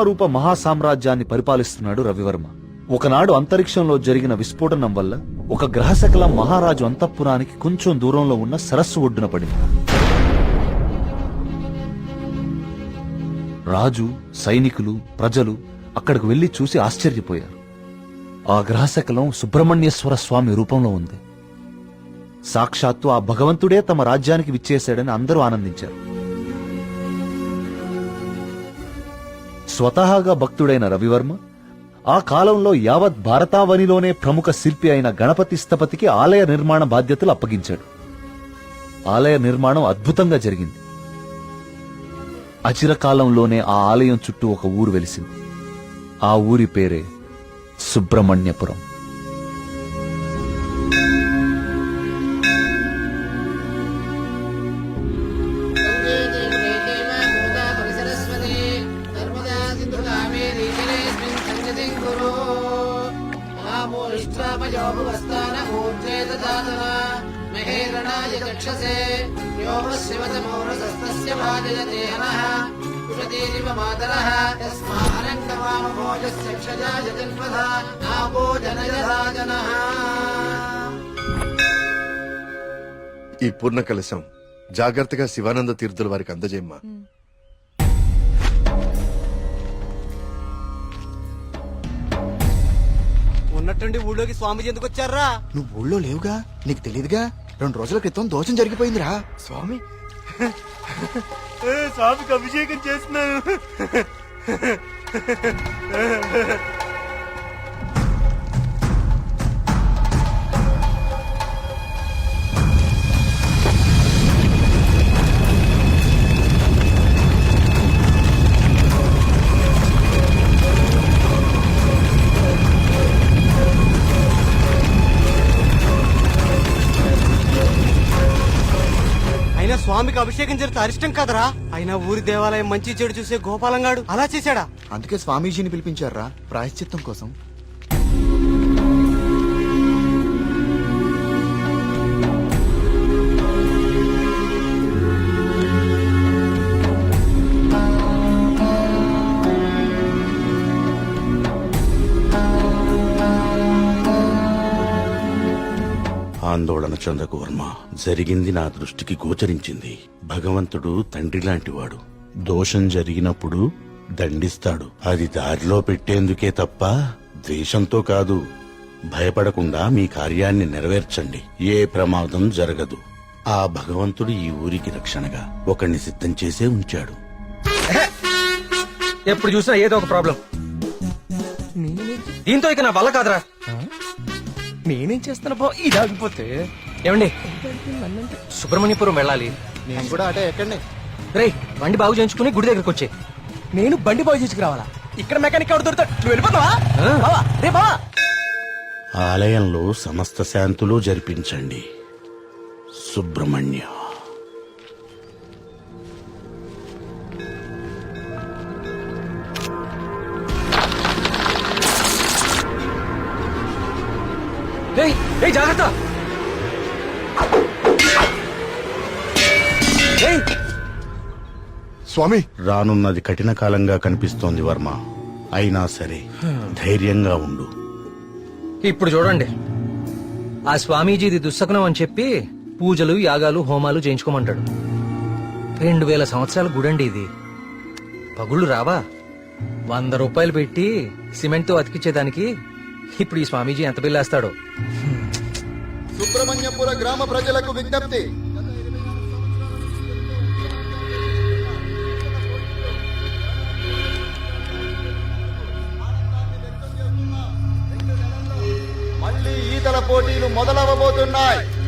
రూప మహాసామ్రాజ్యాన్ని పరిపాలిస్తున్నాడు రవివర్మ. ఒకనాడు అంతరిక్షంలో జరిగిన విస్ఫోటనం వల్ల ఒక గ్రహశకలం మహారాజు అంతఃపురానికి కొంచెం దూరంలో ఉన్న సరస్సు ఒడ్డున పడింది. రాజు సైనికులు ప్రజలు అక్కడికి వెళ్ళి చూసి ఆశ్చర్యపోయారు. ఆ గ్రహశకలం సుబ్రహ్మణ్యేశ్వర స్వామి రూపంలో ఉంది. సాక్షాత్తు ఆ భగవంతుడే తమ రాజ్యానికి విచ్చేశాడని అందరూ ఆనందించారు. స్వతహాగా భక్తుడైన రవివర్మ ఆ కాలంలో యావత్ భారతావనిలోనే ప్రముఖ శిల్పి అయిన గణపతి స్థపతికి ఆలయ నిర్మాణ బాధ్యతలు అప్పగించాడు. ఆలయ నిర్మాణం అద్భుతంగా జరిగింది. అచిరకాలంలోనే ఆ ఆలయం చుట్టూ ఒక ఊరు వెలిసింది. ఆ ఊరి పేరే సుబ్రహ్మణ్యపురం. మహేరణాయ చక్షసే వ్యోమశివతమౌరసస్తస్య భాజయతే హనః కుషతీరివ మాతరः యస్మారంగమామోజస్య క్షజాయ జన్మధ ఆపో జనయధా జనః ఈ పూర్ణ కలశం జాగ్రత్తగా శివానంద తీర్థుల వారికి అందజేయమ్మా. ఉన్నట్టుండి ఊళ్ళోకి స్వామీజీ ఎందుకు వచ్చారా? నువ్వు ఊళ్ళో లేవుగా? నీకు తెలియదుగా రెండు రోజుల క్రితం దోషం జరిగిపోయిందిరా. స్వామి? స్వామికి అభిషేకం చేస్తున్నాను. స్వామికి అభిషేకం జరిగితే అరిష్టం కదరా? అయినా ఊరి దేవాలయం మంచి చెడు చూసే గోపాలంగాడు అలా చేశాడా? అందుకే స్వామీజీని పిలిపించారా? ప్రాయశ్చిత్తం కోసం. ఆందోళన చెందకు వర్మ జరిగింది నా దృష్టికి గోచరించింది. భగవంతుడు తండ్రి లాంటివాడు దోషం జరిగినప్పుడు దండిస్తాడు. అది దారిలో పెట్టేందుకే తప్ప ద్వేషంతో కాదు. భయపడకుండా మీ కార్యాన్ని నెరవేర్చండి. ఏ ప్రమాదం జరగదు. ఆ భగవంతుడు ఈ ఊరికి రక్షణగా ఒకణ్ణి సిద్ధం చేసే ఉంచాడు. ఎప్పుడు చూసినా ఏదో ఒక ప్రాబ్లం. దీంతో ఇక నా వల్ల కాదురా. నేనేం చేస్తున్నా బా ఇది ఆగిపోతే. ఏమండి? సుబ్రహ్మణ్యపురం వెళ్ళాలి. నేను కూడా అటే ఎక్కండి. రేయ్ బండి బాగు చేయించుకుని గుడి దగ్గరకు వచ్చే. నేను బండి బాగు చేసుకురావాలా ఇక్కడ మెకానిక్ ఎవరు దొరుకుతాడు? నువ్వు వెళ్ళిపోతావా. బావా రే బావా. ఆలయంలో సమస్త శాంతులు జరిపించండి. సుబ్రహ్మణ్య. జాగ్రత్త. స్వామి. రానున్నది కఠిన కాలంగా కనిపిస్తోంది వర్మ. అయినా సరే ధైర్యంగా ఉండు. ఇప్పుడు చూడండి. ఆ స్వామీజీది దుస్సకనం అని చెప్పి పూజలు యాగాలు హోమాలు చేయించుకోమంటాడు. రెండు వేల సంవత్సరాల గుడండి ఇది. పగుళ్ళు రావా? వంద రూపాయలు పెట్టి సిమెంట్తో అతికిచ్చేదానికి ఇప్పుడు ఈ స్వామీజీ ఎంత బిల్లేస్తాడో సుబ్రహ్మణ్యపుర గ్రామ ప్రజలకు విజ్ఞప్తి. మళ్ళీ ఈతల పోటీలు మొదలవబోతున్నాయి.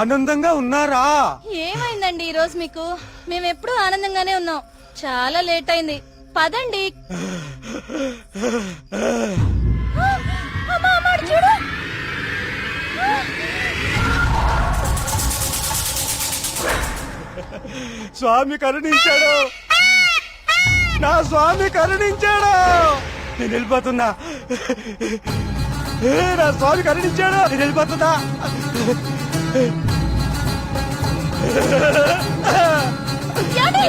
ఆనందంగా ఉన్నారా? ఏమైందండి ఈ రోజు మీకు? మేము ఎప్పుడూ ఆనందంగానే ఉన్నాం. చాలా లేట్ అయింది. పదండి. స్వామి కరుణించాడు. నా స్వామి కరుణించాడు. నేను వెళ్ళిపోతున్నా. ఏ, నా స్వామి కరుణించాడు. నేను వెళ్ళిపోతున్నా. ఏమండి?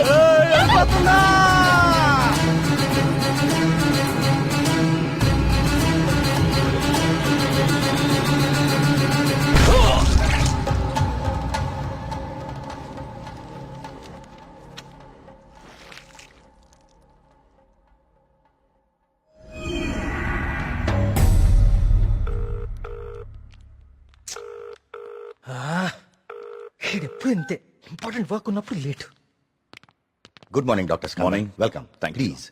ఎప్పుడు ఇంతే ఇంపార్టెంట్ వర్క్ ఉన్నప్పుడు late. Good morning doctor Skanda Morning. Welcome you. Please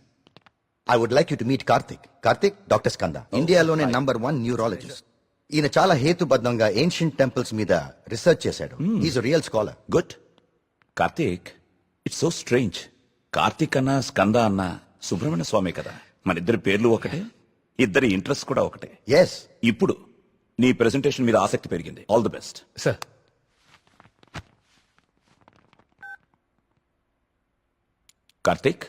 I would like you to meet Karthik Karthik doctor Skanda ఇండియాలోనే నంబర్ వన్ న్యూరాలజిస్ట్ ఈయన చాలా హేతుబద్ధంగా ఏన్షియంట్ టెంపుల్స్ మీద రీసెర్చ్ చేశాడు. Is real scholar good Karthik it's so strange Karthik అన్న స్కంద అన్న సుబ్రహ్మణ్య స్వామి కదా. మన ఇద్దరి పేర్లు ఒకటే ఇద్దరి ఇంట్రెస్ట్ కూడా ఒకటే. ఎస్ ఇప్పుడు నీ ప్రెజెంటేషన్ మీద ఆసక్తి పెరిగింది. All the best sir Karthik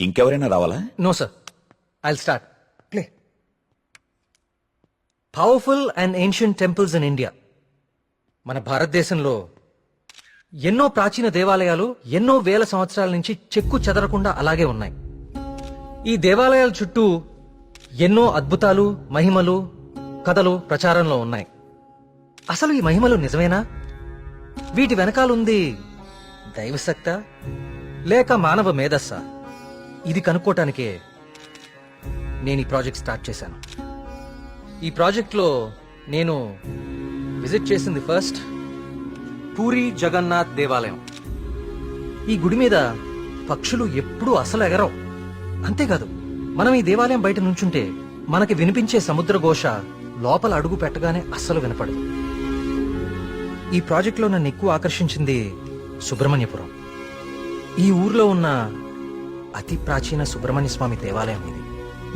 ఇంకెవరైనా రావాలా? No sir I start. Play. Powerful and ancient temples in India. మన భారతదేశంలో ఎన్నో ప్రాచీన దేవాలయాలు ఎన్నో వేల సంవత్సరాల నుంచి చెక్కు చెదరకుండా అలాగే ఉన్నాయి. ఈ దేవాలయాల చుట్టూ ఎన్నో అద్భుతాలు మహిమలు కథలు ప్రచారంలో ఉన్నాయి. అసలు ఈ మహిమలు నిజమేనా? వీటి వెనకాలుంది దైవశక్త లేక మానవ మేధస్సా? ఇది కనుక్కోటానికే నేను ఈ ప్రాజెక్ట్ స్టార్ట్ చేశాను. ఈ ప్రాజెక్ట్లో నేను విజిట్ చేసింది ఫస్ట్ పూరి జగన్నాథ్ దేవాలయం. ఈ గుడి మీద పక్షులు ఎప్పుడూ అసలు ఎగరవు. అంతేకాదు మనం ఈ దేవాలయం బయట నుంచుంటే మనకి వినిపించే సముద్ర ఘోష లోపల అడుగు పెట్టగానే అస్సలు వినపడదు. ఈ ప్రాజెక్ట్లో నన్ను ఎక్కువ ఆకర్షించింది సుబ్రహ్మణ్యపురం. ఈ ఊర్లో ఉన్న అతి ప్రాచీన సుబ్రహ్మణ్య స్వామి దేవాలయం ఇది.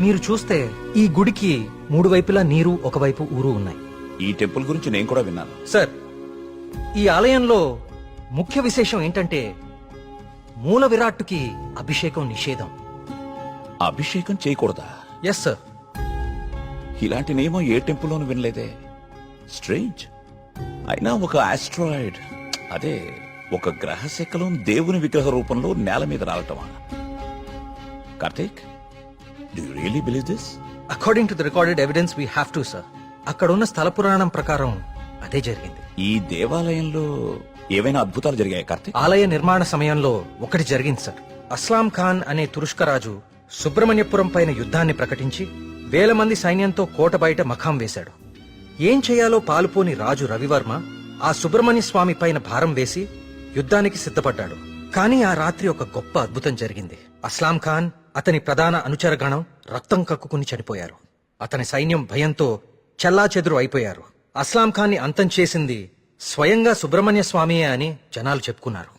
మీరు చూస్తే ఈ గుడికి మూడు వైపులా నీరు ఒకవైపు ఊరు ఉన్నాయి. ఈ టెంపుల్ గురించి నేను కూడా విన్నాను. సార్ ఈ ఆలయంలో ముఖ్య విశేషం ఏంటంటే మూల విరాట్టుకి అభిషేకం నిషేధం. అభిషేకం చేయకూడదా? ఎస్ సార్ ఇలాంటి నియమం ఏ టెంపుల్లోనూ వినలేదే. స్ట్రేంజ్ అయినా ఒక ఆస్ట్రాయిడ్ అదే ఒక గ్రహ శకలం దేవుని విగ్రహ రూపంలో నేల మీద రావటమా Karthik do you really believe this according to the recorded evidence we have to sir అక్కడ ఉన్న స్థల పురాణం ప్రకారం అదే జరిగింది. ఈ దేవాలయంలో ఏవైనా అద్భుతాలు జరిగాయి కార్తీక్? ఆలయ నిర్మాణ సమయంలో ఒకటి జరిగింది సార్ అస్లాం ఖాన్ అనే తురుష్క రాజు సుబ్రహ్మణ్యపురం పైన యుద్ధాన్ని ప్రకటించి వేల మంది సైన్యంతో కోట బయట మఖాం వేశాడు. ఏం చేయాలో పాలుపోని రాజు రవివర్మ ఆ సుబ్రహ్మణ్య స్వామి పైన భారం వేసి యుద్ధానికి సిద్ధపడ్డాడు. కానీ ఆ రాత్రి ఒక గొప్ప అద్భుతం జరిగింది. అస్లాం ఖాన్ అతని ప్రధాన అనుచరగణం రక్తం కక్కుకుని చనిపోయారు. అతని సైన్యం భయంతో చెల్లాచెదురు అయిపోయారు. అస్లాం ఖాన్ని అంతం చేసింది స్వయంగా సుబ్రహ్మణ్య స్వామియే అని జనాలు చెప్పుకున్నారు.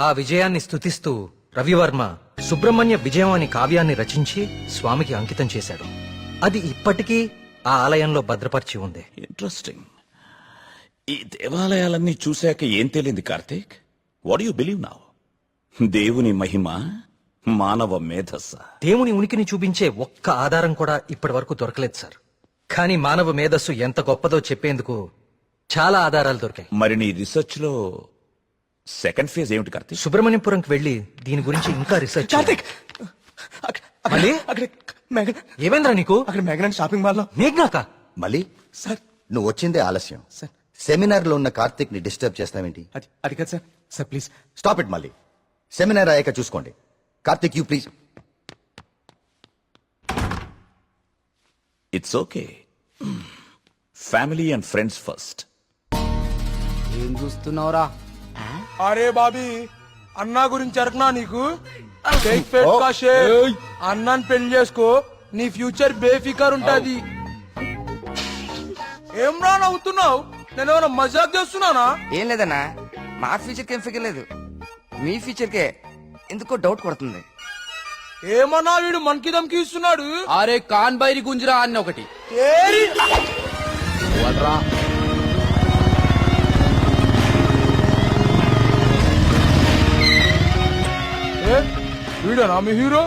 ఆ విజయాన్ని స్తుతిస్తూ రవివర్మ సుబ్రహ్మణ్య విజయం అనే కావ్యాన్ని రచించి స్వామికి అంకితం చేశాడు. అది ఇప్పటికీ ఆ ఆలయంలో భద్రపరిచి ఉంది. ఇంట్రెస్టింగ్ ఈ దేవాలయాలన్నీ చూశాక ఏం తేలింది Karthik? What you believe now దేవుని మహిమ మానవ మేధస్స. దేవుని ఉనికిని చూపించే ఒక్క ఆధారం కూడా ఇప్పటి వరకు దొరకలేదు సార్. కానీ మానవ మేధస్సు ఎంత గొప్పదో చెప్పేందుకు చాలా ఆధారాలు దొరికాయి. మరి నీ రీసెర్చ్లో సెకండ్ ఫేజ్ ఏమిటి కార్తీక్? సుబ్రహ్మణ్యపురంకి వెళ్ళి దీని గురించి ఇంకా రీసెర్చ్ కార్తిక్! మళ్ళీ? అక్కడ మేఘన ఏమైందిరా నీకు? అక్కడ మేఘన షాపింగ్ మాల్లో. మేఘ్నాక మళ్ళీ? సార్. నువ్వు వచ్చిందే ఆలస్యం. సార్. సెమినార్లో ఉన్న కార్తిక్ని డిస్టర్బ్ చేస్తావేంటి? అది అది కాదు sir. Sir please. Stop it మళ్ళీ. సెమినార్ అయ్యాక చూసుకోండి. Karthik you please. It's okay family and friends first ఏం చూస్తున్నావురా? అరే బాబీ అన్నా గురించి అరకనా నీకు? అన్నాన్ని పెళ్ళి చేసుకో నీ ఫ్యూచర్ బేఫికర్ ఉంటది ఏం రా నవ్వుతున్నావు? నేను ఏమైనా మజాక్ చేస్తున్నానా? ఏం లేదన్నా. మా ఫ్యూచర్ ఏం ఫిగర్ లేదు. మీ ఫ్యూచర్ కే ఎందుకో డౌట్ కొడుతుంది. ఏమన్నా వీడు మనకి దమ్కి ఇస్తున్నాడు? అరే కాన్ బైరి గుంజరా అన్న ఒకటి. ఏరి! ఏ? వీడేనా మీ హీరో?